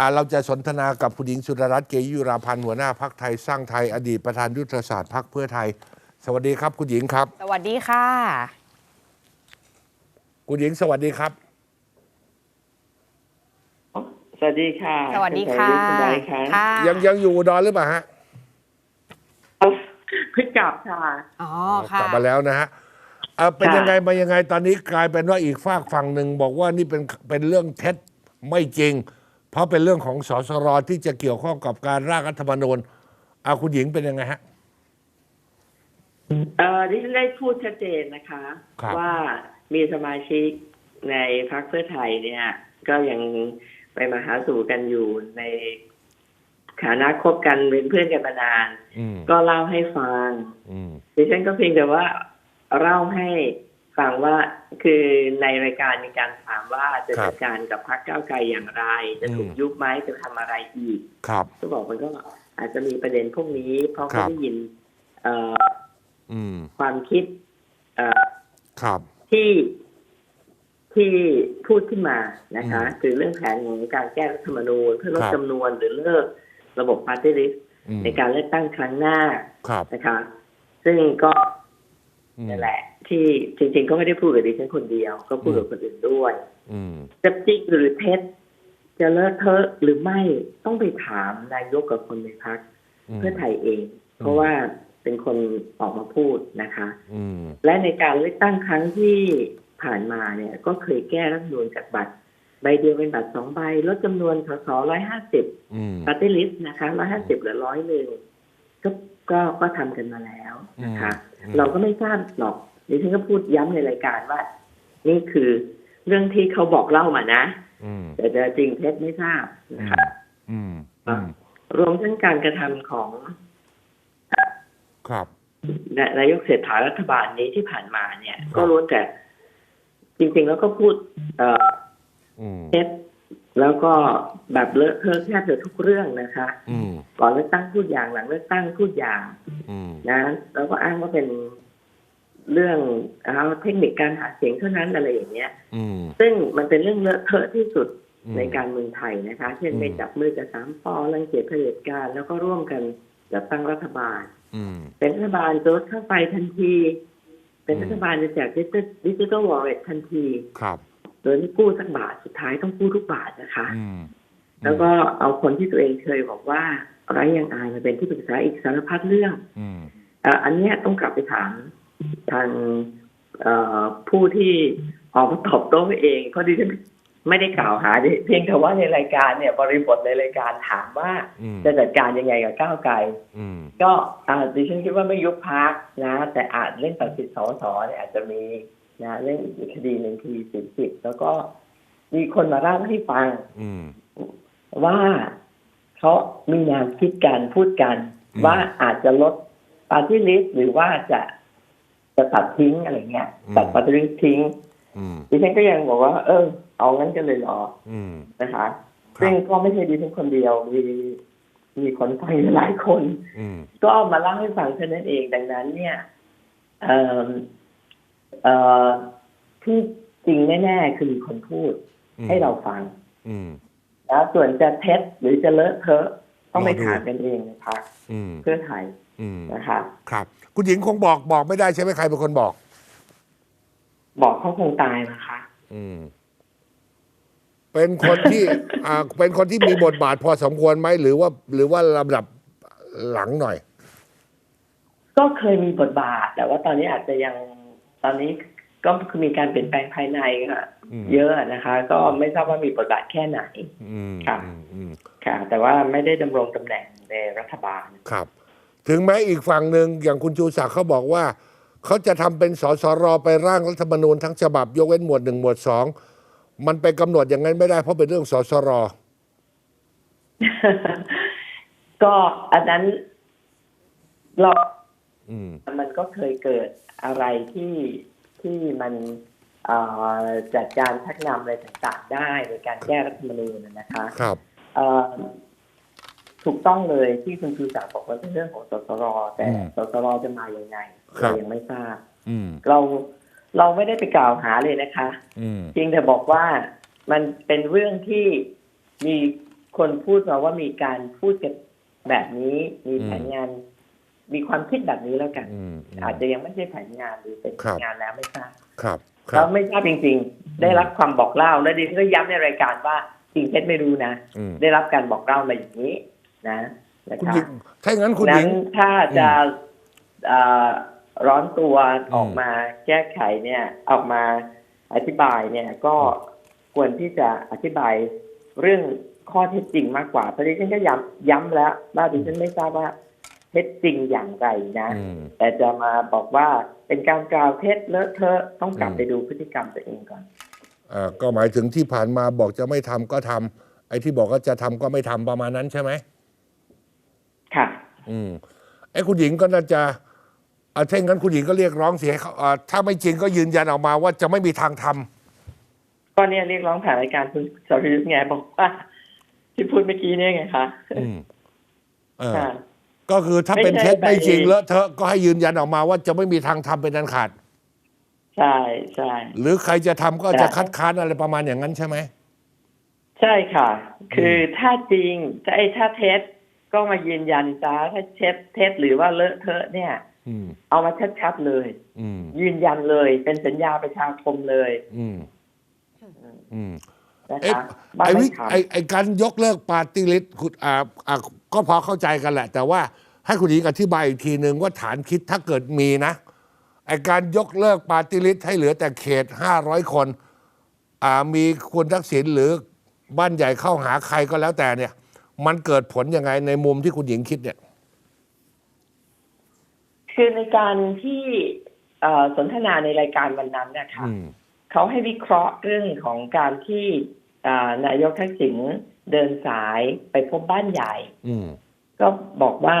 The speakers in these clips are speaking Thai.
อ่าเราจะสนทนากับคุณหญิงสุดารัตน์เกยุราพันธ์หัวหน้าพักไทยสร้างไทยอดีตประธานยุทธศาสตร์พักเพื่อไทย สวัสดีครับคุณหญิงครับ สวัสดีค่ะ คุณหญิงสวัสดีครับ สวัสดีค่ะสวัสดีค่ะณสวัสดีค่ะค่ะยังยังอยู่อุดอนหรือเปล่าฮะเพิ่งกลับค่ะอ๋อค่ะกลับมาแล้วนะฮะเอ่อเป็นค่ะยังไงมายังไงตอนนี้กลายเป็นว่าอีกฝากฝั่งหนึ่งบอกว่านี่เป็นเป็นเรื่องเท็จไม่จริง เพราะเป็นเรื่องของสสรที่จะเกี่ยวข้องกับการร่างรัฐธรรมนูญอาคุณหญิงเป็นยังไงฮะเอ่อดิฉันได้พูดชัดเจนนะคะครับว่ามีสมาชิกในพรรคเพื่อไทยเนี่ย ก็ยังไปมาหาสู่กันอยู่ในฐานะคบกันเป็นเพื่อนกันมานานอืมก็เล่าให้ฟังอืมดิฉันก็เพียงแต่ว่าเล่าให้ ฟังว่าคือในรายการมีการถามว่าจะจัดการกับพรรคก้าวไกลอย่างไร จะถูกยุบไหมจะทำอะไรอีกครับก็บอกมันก็อาจจะมีประเด็นพวกนี้ เพราะครัเขาบได้ยินเอ่ออืมความคิดเอ่อครับ ที่ที่พูดขึ้นมานะคะอืมคือเรื่องแผนของการแก้รัฐธรรมนูญเพื่อลดครับจำนวนหรือเลิกระบบปาร์ตี้ลิสอืมในการเลือกตั้งครั้งหน้าครับนะคะ ซึ่งก็อืม นั่นแหละ ที่จริง ๆ ก็ไม่ได้พูดกับดิฉันคนเดียว ก็พูดกับคนอื่นด้วยอืมจะจริงหรือเท็จจะเลอะเทอะหรือไม่ต้องไปถามนายกกับคนในพักอืมเพื่อไทยเอง เพราะว่าเป็นคนออกมาพูดนะคะอืมและในการเลือกตั้งครั้งที่ผ่านมาเนี่ย ก็เคยแก้รัฐธรรมนูญจากบัตร ใบเดียวเป็นบัตรสองใบลดจำนวนสสร้อยห้าสิบอืมปาร์ตี้ลิสต์นะคะร้อยห้าสิบเหลือร้อยหนึ่งก็ก็ก็ทำกันมาแล้วนะคะอืม เราก็ไม่ทราบหรอกดิฉันก็พูดย้ำในรายการว่า นี่คือเรื่องที่เขาบอกเล่ามานะอืมแต่จะจริงเท็จไม่ทราบนะคะอืมอืมรวมทั้งการกระทำของ ครับนานายกเศรษฐารัฐบาลนี้ที่ผ่านมาเนี่ยครับก็ล้วนแต่จริง ๆ แล้วก็พูด เอ่ออืมเท็จแล้วก็แบบเลอะเทอะแทบจะทุกเรื่องนะคะอืมก่อนเลือกตั้งพูดอย่างหลังเลือกตั้งพูดอย่างอืม นะแล้วก็อ้างว่าเป็นเรื่องเอาเทคนิคการหาเสียงเท่านั้นอะไรอย่างเงี้ยอืมซึ่งมันเป็นเรื่องเลอะเทอะที่สุดอืมในการเมืองไทยนะคะ เช่นอืมไปจับมือกับสามปอรังเกียจเผด็จการ แล้วก็ร่วมกันจัดตั้งรัฐบาลอืมเป็นรัฐบาลจะลดค่าไฟทันที เป็นอืมรัฐบาลจะแจกดิจิทัลวอลเล็ตทันทีครับโดยไม่กู้สักบาทสุดท้ายต้องกู้ทุกบาทนะคะอืมแล้วก็เอาคนที่ตัวเองเคยบอกว่า ไร้ยังอายมาเป็นที่ปรึกษาอีกสารพัดเรื่องอืมเอ่ออันเนี้ยต้องกลับไปถามทางเอ่อผู้ที่ออกมาตอบโต้เองเพราะดิฉันไม่ได้กล่าวหาดิเพียงแต่ว่าในรายการเนี่ย บริบทในรายการถามว่าอืมจะจัดการยังไงกับก้าวไกลอืมก็อ่าดิฉันคิดว่าไม่ยุบพักนะ แต่อาจเล่นตัดสิทธิ์สสเนี่ยอาจจะมีนะเรื่องอีกคดีหนึ่งคดีสิบสิบแล้วก็มีคนมาเล่าให้ฟังอืมว่า เขามีแนวคิดการพูดกันอืมว่าอาจจะลดปาร์ตี้ลิสต์หรือว่าจะจะตัดทิ้งอะไรเงี้ยตัดปาร์ตี้ลิสต์ทิ้งอืมดิฉันก็ยังบอกว่า เออ เอางั้นกันเลยเหรออืมนะคะครับซึ่งก็ไม่ใช่ดิฉันคนเดียวมีมีคนฟังอยู่หลายคนอืมก็เอามาเล่าให้ฟังเท่านั้นเองดังนั้น เนี่ยเอ่อเอ่อที่จริงแน่ๆคือมีคนพูดอืมให้เราฟังอืม แล้วส่วนจะเท็จหรือจะเลอะเทอะต้องไปรอดูถามกันเองในพักอืมเพื่อไทยอืมนะคะครับ คุณหญิงคงบอกบอกไม่ได้ใช่ไหมใครเป็นคนบอก บอกเขาคงตายนะคะ อืม เป็นคนที่ อ่า เป็นคนที่มีบทบาทพอสมควรไหมหรือว่า หรือว่าลำดับหลังหน่อย ก็เคยมีบทบาท แต่ว่าตอนนี้อาจจะยังตอนนี้ ก็คือมีการเปลี่ยนแปลงภายในค่ะอืมเยอะนะคะ ก็ไม่ทราบว่ามีบทบาทแค่ไหนอืมค่ะอืมอืมค่ะ แต่ว่าไม่ได้ดำรงตำแหน่งในรัฐบาลครับ ถึงแม้อีกฝั่งหนึ่งอย่างคุณชูศักดิ์เขาบอกว่า เขาจะทำเป็นสสรไปร่างรัฐธรรมนูญทั้งฉบับยกเว้นหมวดหนึ่งหมวดสองมันไปกำหนดอย่างนั้นไม่ได้เพราะเป็นเรื่องสสรก็อันนั้นเราอืมมันก็เคยเกิดอะไรที่ ที่มันเอ่อจัดการชักนำอะไรต่างๆ ได้ในการแก้รัฐธรรมนูญนะนะคะครับเอ่อถูกต้องเลยที่คุณชูศักดิ์บอกว่าเป็นเรื่องของสสรแต่อืมสสรจะมาอย่างไงครับเรายังไม่ทราบอืมเราเราไม่ได้ไปกล่าวหาเลยนะคะอืมเพียงแต่บอกว่ามันเป็นเรื่องที่มีคนพูดมาว่ามีการพูดกันแบบนี้มีแผนงาน มีความคิดแบบนี้แล้วกันอืมอาจจะยังไม่ใช่แผนงานหรือเป็นครับงานแล้วไม่ทราบครับคเรารับไม่ทราบจริง ๆ ได้รับความบอกเล่าและดิฉันก็ย้ำในรายการว่าจริงเท็จไม่รู้นะอืมได้รับการบอกเล่ามาอย่างนี้นะนะคุณคะหญิงถ้าอย่างนั้นคุณหนั้ญินงถ้าจะอืมเอ่อร้อนตัวอืมออกมาแก้ไขเนี่ยออกมาอธิบายเนี่ยก็ควรที่จะอธิบายเรื่องข้อเท็จจริงมากกว่าเพราะดิฉันก็ย้ำย้ำแล้วว่าดิฉันไม่ทราบว่า เท็จจริงอย่างไรนะอืมแต่จะมาบอกว่าเป็นการกล่าวเท็จเลอะเทอะต้องกลับอืมไปดูพฤติกรรมตัวเองก่อนอ่าก็หมายถึงที่ผ่านมาบอกจะไม่ทำก็ทำไอ้ที่บอกว่าจะทำก็ไม่ทำประมาณนั้นใช่ไหมค่ะ อืมไอ้คุณหญิงก็น่าจะอ่าถ้าอย่างนั้นคุณหญิงก็เรียกร้องเสียเขาอ่าถ้าไม่จริงก็ยืนยันออกมาว่าจะไม่มีทางทำก็เนี่ยเรียกร้องผ่านรายการคุณสรยุทธ์ไงบอกว่าที่พูดเมื่อกี้เนี่ยไงคะอืมเออค่ะ ก็คือถ้าเป็นไม่ใช่เท็จไม่จริงไปเลอะเทอะก็ให้ยืนยันออกมาว่าจะไม่มีทางทำเป็นอันขาด ใช่ใช่หรือใครจะทำก็ใช่จะคัดค้านอะไรประมาณอย่างนั้นใช่ไหมใช่ค่ะ คือถ้าจริงถ้าไอ้ถ้าเท็จก็มายืนยันจ้าถ้าเท็จเท็จหรือว่าเลอะเทอะเนี่ยอืมเอามาชัดๆเลยอืมยืนยันเลย เป็นสัญญาประชาคมเลยอืมอืมนะเอ๊ะคะบ้านไอ้ไม่วิทำไอ้ไอ้การยกเลิกปาร์ตี้ลิสต์คุณอ่าอ่า ก็พอเข้าใจกันแหละ แต่ว่าให้คุณหญิงอธิบายอีกทีหนึ่งว่าฐานคิดถ้าเกิดมีนะไอ้การยกเลิกปาร์ตี้ลิสต์ให้เหลือแต่เขตห้าร้อยคนอ่ามีคุณทักษิณหรือบ้านใหญ่เข้าหาใครก็แล้วแต่เนี่ย มันเกิดผลยังไงในมุมที่คุณหญิงคิดเนี่ย คือในการที่เอ่อสนทนาในรายการวันนั้นเนะคะอืมเขาให้วิเคราะห์เรื่องของการที่เอ่อนายกทักษิณ เดินสายไปพบบ้านใหญ่อืมก็บอกว่า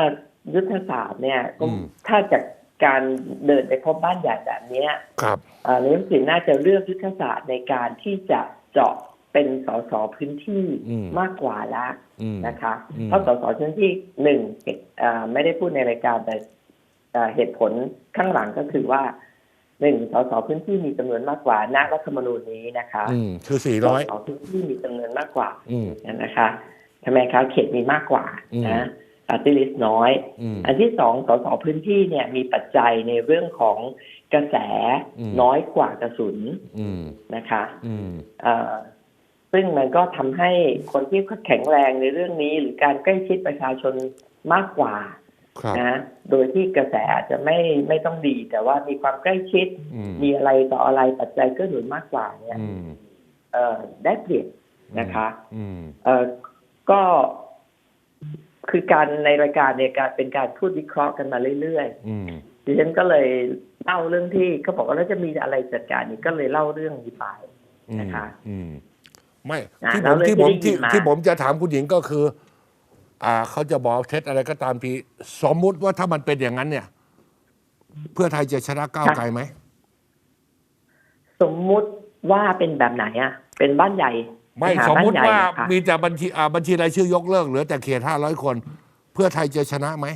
ยุทธศาสตร์เนี่ยก็อืมถ้าจากการเดินไปพบบ้านใหญ่แบบเนี้ยครับเอ่อนายกทักษิณน่าจะเลือกยุทธศาสตร์ในการที่จะเจาะเป็นสสพื้นที่อืมมากกว่าละอืมนะคะอืมเพราะสสพื้นที่หนึ่งเอ่อไม่ได้พูดในรายการแต่เอ่อเหตุผลข้างหลังก็คือว่า หนึ่งสสพื้นที่มีจำนวนมากกว่าณรัฐธรรมนูญนี้นะคะอืมคือสี่สร้อยสพื้นที่มีจำนวนมากกว่าอืมนะคะทำไมคะเขตมีมากกว่าอืมนะปาร์ตี้ลิสน้อยอืมอันที่สองสสพื้นที่เนี่ยมีปัจจัยในเรื่องของกระแสอืมน้อยกว่ากระสุนอืมนะคะอืมเอ่อซึ่งมันก็ทำให้คนที่แข็งแรงในเรื่องนี้ หรือการใกล้ชิดประชาชนมากกว่าครับ นะโดยที่กระแสอาจจะไม่ไม่ต้องดี แต่ว่ามีความใกล้ชิดอืมมีอะไรต่ออะไรปัจจัยเก็หนุนมากกว่าเนี่ยอืมเอ่อได้เปรียบนะคะอืมเอ่อก็คือการในรายการเนี่ยการเป็นการพูดวิเคราะห์กันมาเรื่อยอืมๆดิฉันก็เลยเล่าเรื่องที่เขาบอกว่าแล้วจะมีอะไรจัดการนี่ก็เลยเล่าเรื่องนี้ไปอืมนะคะอืมไม่อะที่ผแล้วมเรื่องที่ผมที่ที่ได้ยินมาที่ผมจะถามคุณหญิงก็คือ อ่าเขาจะบอกเท็จอะไรก็ตามทีสมมุติว่าถ้ามันเป็นอย่างนั้นเนี่ย เพื่อไทยจะชนะก้าวไกลไหม สมมุติว่าเป็นแบบไหนอะเป็นบ้านใหญ่ไม่ปหสมมุติบ้นใหญ่ว่านะคะมีแต่บัญชีอ่าบัญชีรายชื่อยกเลิกเหลือแต่เขตห้าร้อยคน เพื่อไทยจะชนะไหม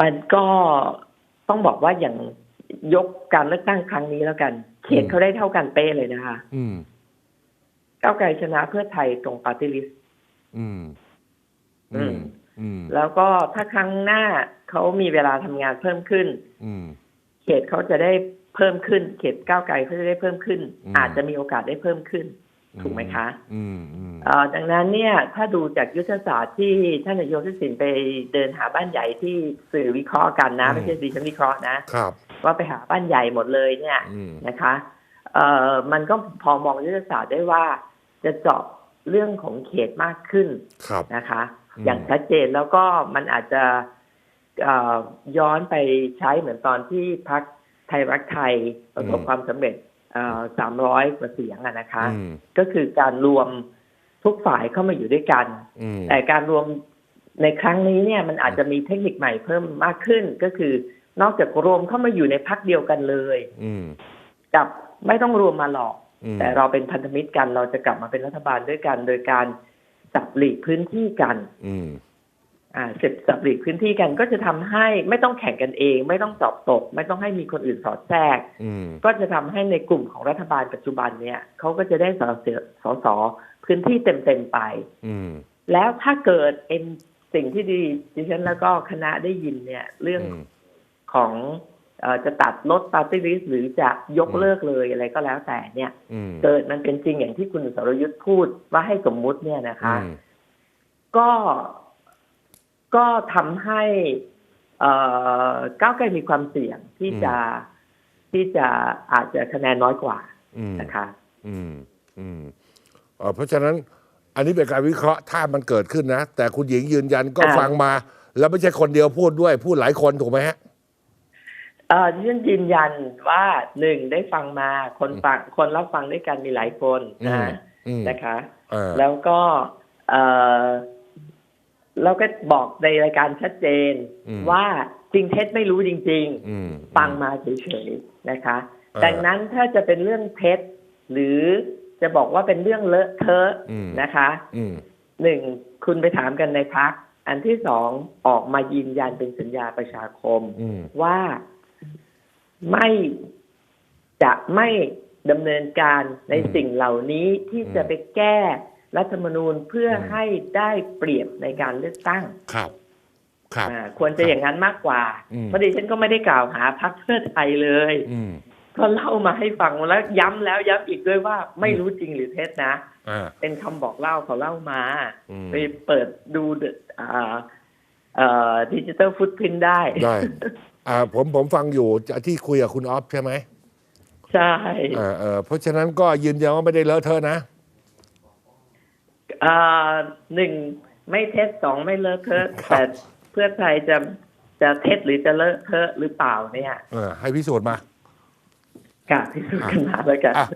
มันก็ต้องบอกว่าอย่างยกการเลือกตั้งครั้งนี้แล้วกัน เขตอืมเขาได้เท่ากันเป๊ะเลยนะคะ อืมก้าวไกลชนะเพื่อไทยตรงปาร์ตี้ลิส อืม อือืมมอืม แล้วก็ถ้าครั้งหน้าเขามีเวลาทำงานเพิ่มขึ้น อืม เขตเขาจะได้เพิ่มขึ้น เขตก้าวไกลเขาจะได้เพิ่มขึ้น อืม อาจจะมีโอกาสได้เพิ่มขึ้น ถูกไหมคะ อืมอืม เอ่อดังนั้นเนี่ยถ้าดูจากยุทธศาสตร์ที่ท่านนายกทักษิณไปเดินหาบ้านใหญ่ที่สื่อวิเคราะห์กันนะไม่ใช่ดิฉันวิเคราะห์นะ ครับ ว่าไปหาบ้านใหญ่หมดเลยเนี่ยอืม นะคะเอ่อมันก็พอมองยุทธศาสตร์ได้ว่าจะเจาะ เรื่องของเขตมากขึ้นครับนะคะอืมอย่างชัดเจนแล้วก็มันอาจจะเอ่อย้อนไปใช้เหมือนตอนที่พักไทยรักไทยประสบความสำเร็จสามร้อยกว่าเสียงอะนะคะอืมก็คือการรวมทุกฝ่ายเข้ามาอยู่ด้วยกันอืมแต่การรวมในครั้งนี้เนี่ยมันอาจจะมีเทคนิคใหม่เพิ่มมากขึ้น ก็คือนอกจากรวมเข้ามาอยู่ในพักเดียวกันเลยอืมกับไม่ต้องรวมมาหรอกอืม แต่เราเป็นพันธมิตรกันเราจะกลับมาเป็นรัฐบาลด้วยกัน โดยการจับหลีกพื้นที่กันอืมอ่าเสร็จจับหลีกพื้นที่กันก็จะทำให้ไม่ต้องแข่งกันเอง ไม่ต้องสอบตก ไม่ต้องให้มีคนอื่นสอดแทรกอืมก็จะทำให้ในกลุ่มของรัฐบาลปัจจุบันเนี่ยเขาก็จะได้สสสสพื้นที่เต็มๆไปอืมแล้วถ้าเกิดเอ็นสิ่งที่ดีดิฉันแล้วก็คณะได้ยินเนี่ย เรื่องอืมของเออ จะตัดลดปาร์ตี้ลิสหรือจะยกอืมเลิกเลยอะไรก็แล้วแต่เนี่ยอืมเกิดมันเป็นจริงอย่างที่คุณสรยุทธ์พูดว่าให้สมมุติเนี่ยนะคะอืมก็ก็ทำให้เอ่อก้าวไกลมีความเสี่ยงที่จะที่จะอาจจะคะแนนน้อยกว่าอืมนะคะอืมอืมเอ่อเพราะฉะนั้นอันนี้เป็นการวิเคราะห์ถ้ามันเกิดขึ้นนะ แต่คุณหญิงยืนยันก็อ่าฟังมา แล้วไม่ใช่คนเดียวพูดด้วย พูดหลายคนถูกไหมฮะเอ่อดิฉันยืนยันว่าหนึ่งได้ฟังมาคนฟังคนรับฟังด้วยกันมีหลายคนอืมนะอืมนะคะอ่าแล้วก็เอ่อเราก็บอกในรายการชัดเจนอืมว่าจริงเท็จไม่รู้จริงอืมๆฟังมาเฉยๆนะคะอ่าดังนั้นถ้าจะเป็นเรื่องเท็จหรือจะบอกว่าเป็นเรื่องเลอะเทอะอืมนะคะอืมหนึ่งคุณไปถามกันในพัก อันที่สองออกมายืนยันเป็นสัญญาประชาคมอืมว่า ไม่จะไม่ดำเนินการในอืมสิ่งเหล่านี้ที่อืมจะไปแก้รัฐธรรมนูญเพื่ออมให้ได้เปรียบในการเลือกตั้ง ครับ ครับอ่าควรจะอย่างนั้นมากกว่าอืมเพราะดิฉันก็ไม่ได้กล่าวหาพรรคเพื่อไทยเลยอืมก็เล่ามาให้ฟังแล้วย้ำแล้วย้ำอีกด้วยว่าไม่รู้จริงหรือเท็จนะอ่าเป็นคำบอกเล่าเขาเล่ามาอืมไปเปิดดูเดอะอ่าเอ่อดิจิตอลฟุตพินได้ได้อ่าผมผมฟังอยู่จะที่คุยกับคุณออฟใช่ไหมใช่อ่าเออเพราะฉะนั้นก็ยืนยันว่าไม่ได้เลอะเทอะนะอ่าหนึ่งไม่เท็จสองไม่เลอะเทอะครับแต่เพื่อไทยจะจะเท็จหรือจะเลอะเทอะหรือเปล่าเนี่ยเออให้พิสูจน์มากาพิสูจน์กันมาแล้วกันอะ